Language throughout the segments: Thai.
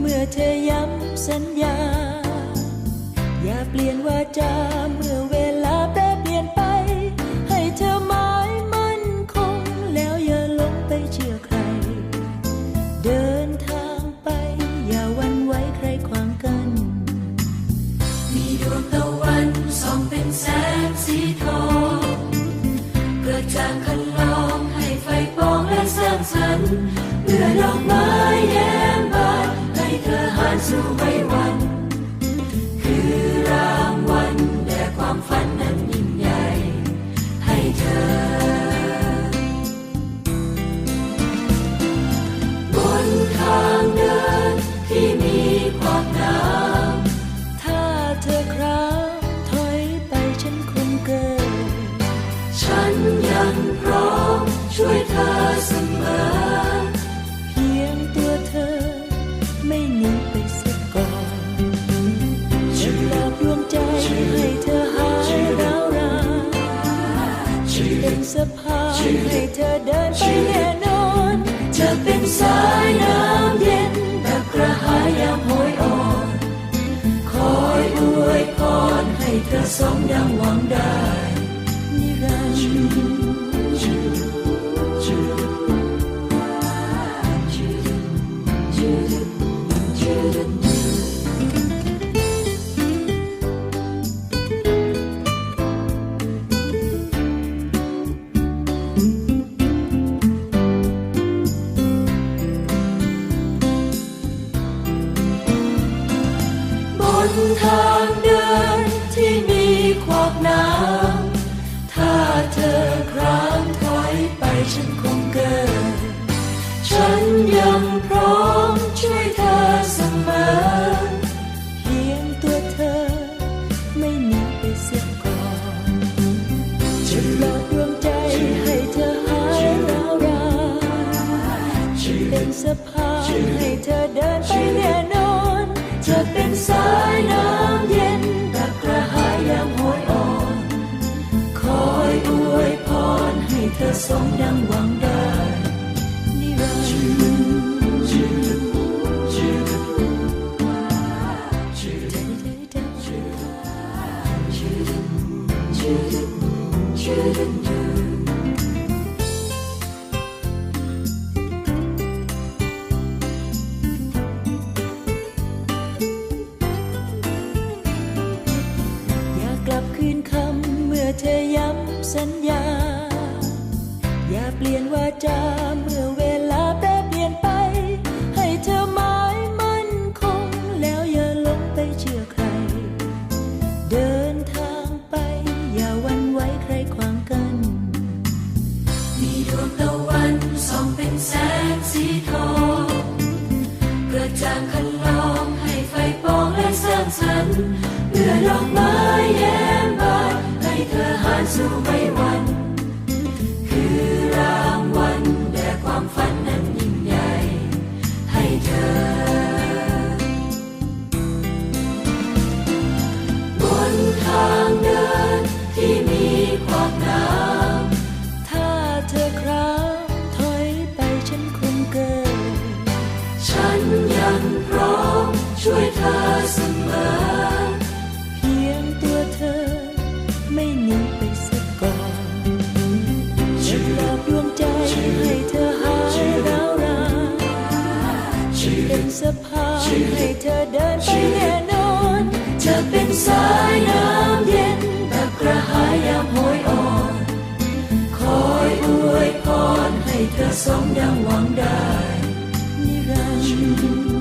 เมื่อเธอย้ำสัญญา อย่าเปลี่ยนวาจาางสรรค์เมื่อดอ พานให้เธอเดินไปแน่นอนจอเป็นสายน้ำเย็นดับกระหายยามโหยอ่อน คอยอวยพรให้เธอสมดังหวังได้นิรันดร์ สะพานให้เธอเดินไปแน่นอนจะเป็นสายน้ำเย็นแบบกระหายยามโหยอ่อน คอยอวยพรให้เธอสมดังหวังได้นิรันดร์อย สัญญา อย่าเปลี่ยนวาจาเมื่อเวลาแปรเปลี่ยนไป ให้เธอหมายมั่นคง แล้วอย่าหลงไปเชื่อใคร เดินทางไป อย่าหวันไหว้ใครขวางกัน มีดวงตะวันส่องเป็นแสงสีทองเกิดจากคันลองให้ไฟปองและสร้างสรรค์ ให้เธอเดินไปแน่นอน จะเป็นสายน้ำเย็นตักกระหายยามโหยอ่อน คอยอวยพรให้เธอสมดังหวังได้นิรันดร์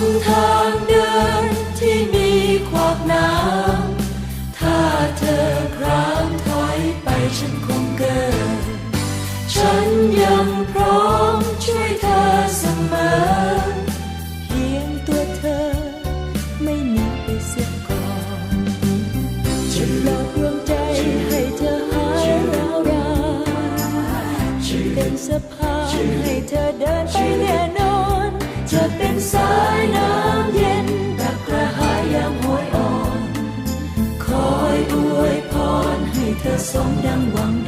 นทางเดินที่มีขวากน้ำถ้าเธอครางถอยไปฉันคงเกิดฉันยังพร้อมช่วยเธอเสมอ เพียงตัวเธอไม่หนีไปเสียก่อนจะหลอกลวงใจให้เธอหายร้าวรานจะเป็นสะพานให้เธอเดินไป ยอ่อ